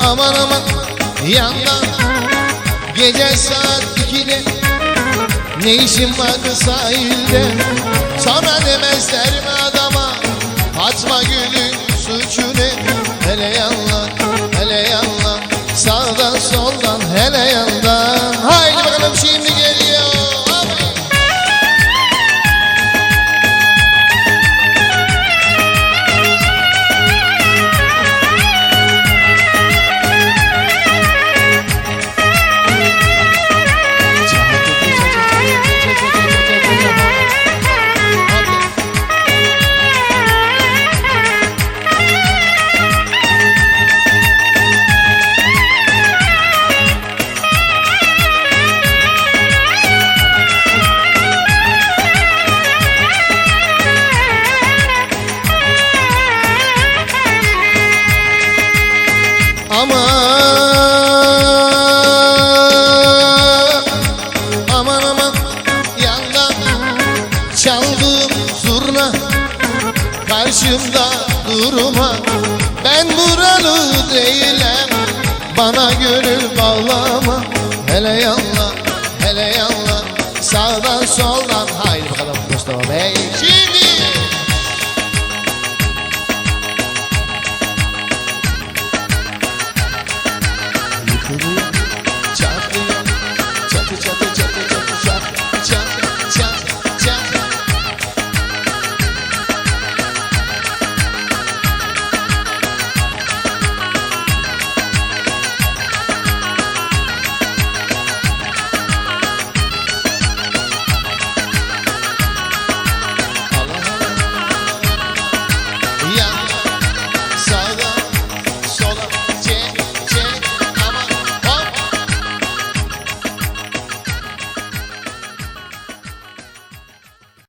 Aman aman yandan Gece saat 2'de ne işin vardı sahilde Sonra demezler mi Aman Aman aman Yandan çaldım zurna Karşımda durma. Ben buralı değilim Bana gönül bağlama. Hele yalla hele yalla Sağdan soldan.